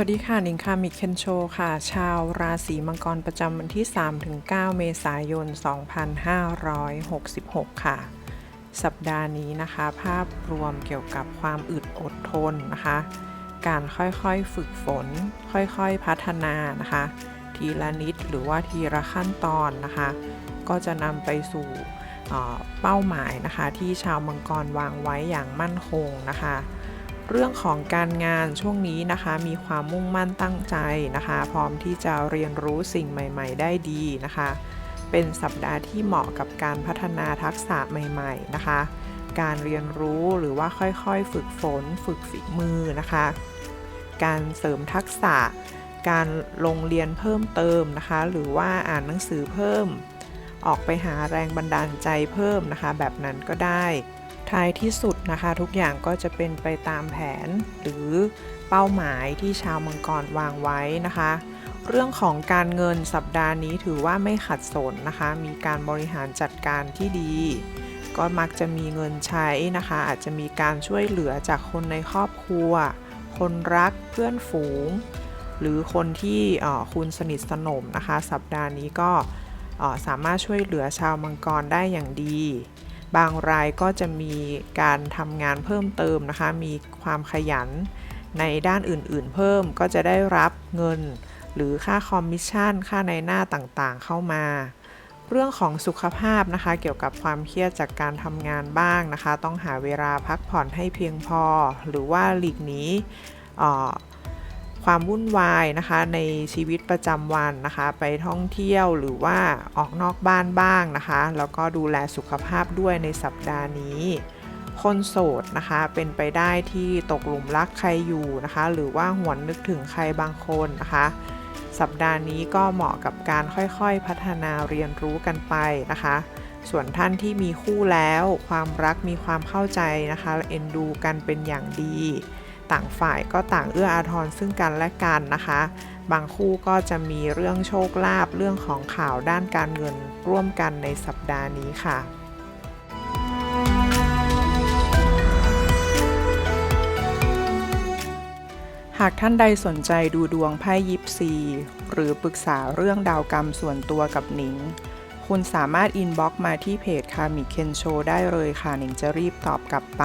วัสดีค่ะนิงคามิเคนโชค่ะ ชาวราศีมังกรประจำวันที่ 3-9 เมษายน 2566 ค่ะ สัปดาห์นี้นะคะ ภาพรวมเกี่ยวกับความอึดอดทนนะคะ การค่อยๆฝึกฝน ค่อยๆพัฒนานะคะ ทีละนิดหรือว่าทีละขั้นตอนนะคะ ก็จะนำไปสู่เป้าหมายนะคะ ที่ชาวมังกรวางไว้อย่างมั่นคงนะคะ เรื่องของการงานช่วงนี้นะคะ มีความมุ่งมั่นตั้งใจนะคะ พร้อมที่จะเรียนรู้สิ่งใหม่ ๆ ได้ดีนะคะ เป็นสัปดาห์ที่เหมาะกับการพัฒนาทักษะใหม่ ๆ นะคะ การเรียนรู้หรือว่าค่อยๆ ฝึกฝน ฝึกฝีมือนะคะ การเสริมทักษะ การลงเรียนเพิ่มเติมนะคะ หรือว่าอ่านหนังสือเพิ่ม ออกไปหาแรงบันดาลใจเพิ่มนะคะ แบบนั้นก็ได้ ท้ายที่สุดนะคะทุกอย่างก็จะเป็นไปตามแผนหรือเป้าหมายที่ชาวมังกรวางไว้นะคะ เรื่องของการเงินสัปดาห์นี้ถือว่าไม่ขัดสนนะคะ มีการบริหารจัดการที่ดี ก็มักจะมีเงินใช้นะคะ อาจจะมีการช่วยเหลือจากคนในครอบครัว คนรักเพื่อนฝูง หรือคนที่คุณสนิทสนมนะคะ สัปดาห์นี้ก็สามารถช่วยเหลือชาวมังกรได้อย่างดี บางรายก็จะมีการทำงานเพิ่มเติมนะคะ มีความขยันในด้านอื่นๆ เพิ่มก็จะได้รับเงิน หรือค่าคอมมิชชั่น ค่าในหน้าต่างๆ เข้ามา เรื่องของสุขภาพนะคะ เกี่ยวกับความเครียดจากการทำงานบ้างนะคะ ต้องหาเวลาพักผ่อนให้เพียงพอ หรือว่าหลีกหนีออ ความวุ่นวายนะคะในชีวิตประจำวันนะคะ ไปท่องเที่ยวหรือว่าออกนอกบ้านบ้างนะคะ แล้วก็ดูแลสุขภาพด้วยในสัปดาห์นี้คนโสดนะคะเป็นไปได้ที่ตกหลุมรักใครอยู่นะคะ หรือว่าหวนนึกถึงใครบางคนนะคะ สัปดาห์นี้ก็เหมาะกับการค่อยๆพัฒนาเรียนรู้กันไปนะคะ ส่วนท่านที่มีคู่แล้ว ความรักมีความเข้าใจนะคะและเอ็นดูกันเป็นอย่างดี ต่างฝ่ายก็ต่างเอื้ออาทรซึ่งกันและกันนะคะ บางคู่ก็จะมีเรื่องโชคลาภเรื่องของข่าวด้านการเงินร่วมกันในสัปดาห์นี้ค่ะหากท่านใดสนใจดูดวงไพ่ยิปซี หรือปรึกษาเรื่องดาวกรรมส่วนตัวกับหนิง คุณสามารถอินบ็อกมาที่เพจคามิเคนโชได้เลยค่ะหนิงจะรีบตอบกลับไป